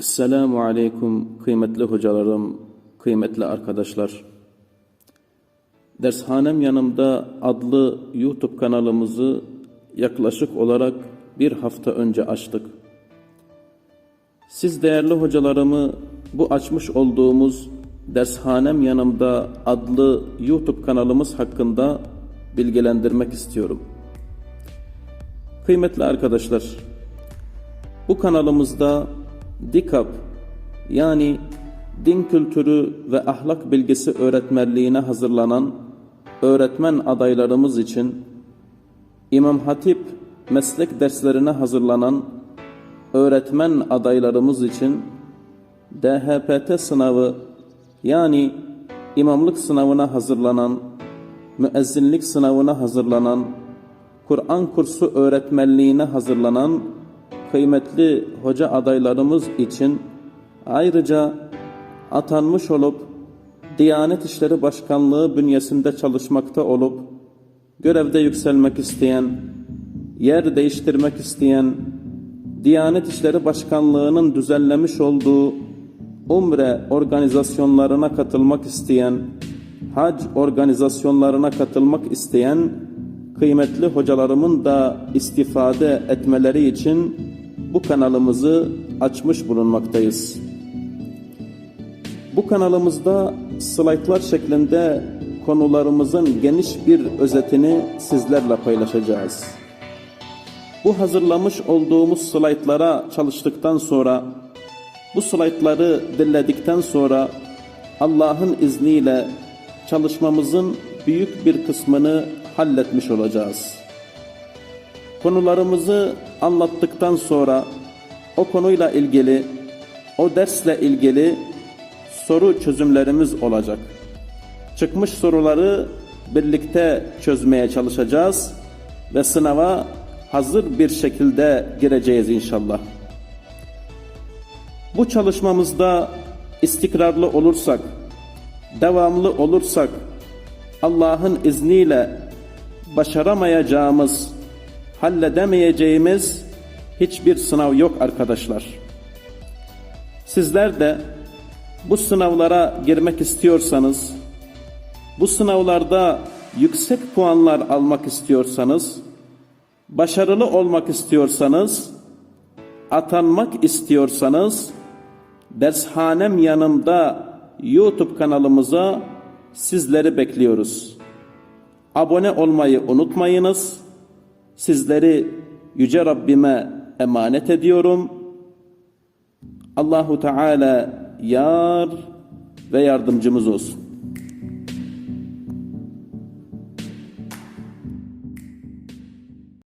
Esselamu Aleyküm kıymetli hocalarım, kıymetli arkadaşlar. Dershanem Yanımda adlı YouTube kanalımızı yaklaşık olarak bir hafta önce açtık. Siz değerli hocalarımı bu açmış olduğumuz Dershanem Yanımda adlı YouTube kanalımız hakkında bilgilendirmek istiyorum. Kıymetli arkadaşlar, bu kanalımızda DİKAP yani din kültürü ve ahlak bilgisi öğretmenliğine hazırlanan öğretmen adaylarımız için İmam Hatip meslek derslerine hazırlanan öğretmen adaylarımız için DHPT sınavı yani imamlık sınavına hazırlanan, müezzinlik sınavına hazırlanan, Kur'an kursu öğretmenliğine hazırlanan kıymetli hoca adaylarımız için ayrıca atanmış olup Diyanet İşleri Başkanlığı bünyesinde çalışmakta olup görevde yükselmek isteyen, yer değiştirmek isteyen, Diyanet İşleri Başkanlığı'nın düzenlemiş olduğu umre organizasyonlarına katılmak isteyen, hac organizasyonlarına katılmak isteyen kıymetli hocalarımın da istifade etmeleri için bu kanalımızı açmış bulunmaktayız. Bu kanalımızda slaytlar şeklinde konularımızın geniş bir özetini sizlerle paylaşacağız. Bu hazırlamış olduğumuz slaytlara çalıştıktan sonra, bu slaytları dinledikten sonra Allah'ın izniyle çalışmamızın büyük bir kısmını halletmiş olacağız. Konularımızı anlattıktan sonra o konuyla ilgili, o dersle ilgili soru çözümlerimiz olacak. Çıkmış soruları birlikte çözmeye çalışacağız ve sınava hazır bir şekilde gireceğiz inşallah. Bu çalışmamızda istikrarlı olursak, devamlı olursak, Allah'ın izniyle başaramayacağımız, halledemeyeceğimiz hiçbir sınav yok arkadaşlar. Sizler de bu sınavlara girmek istiyorsanız, bu sınavlarda yüksek puanlar almak istiyorsanız, başarılı olmak istiyorsanız, atanmak istiyorsanız, dershanem yanımda YouTube kanalımıza sizleri bekliyoruz. Abone olmayı unutmayınız. Sizleri yüce Rabbime emanet ediyorum. Allahu Teala yar ve yardımcımız olsun.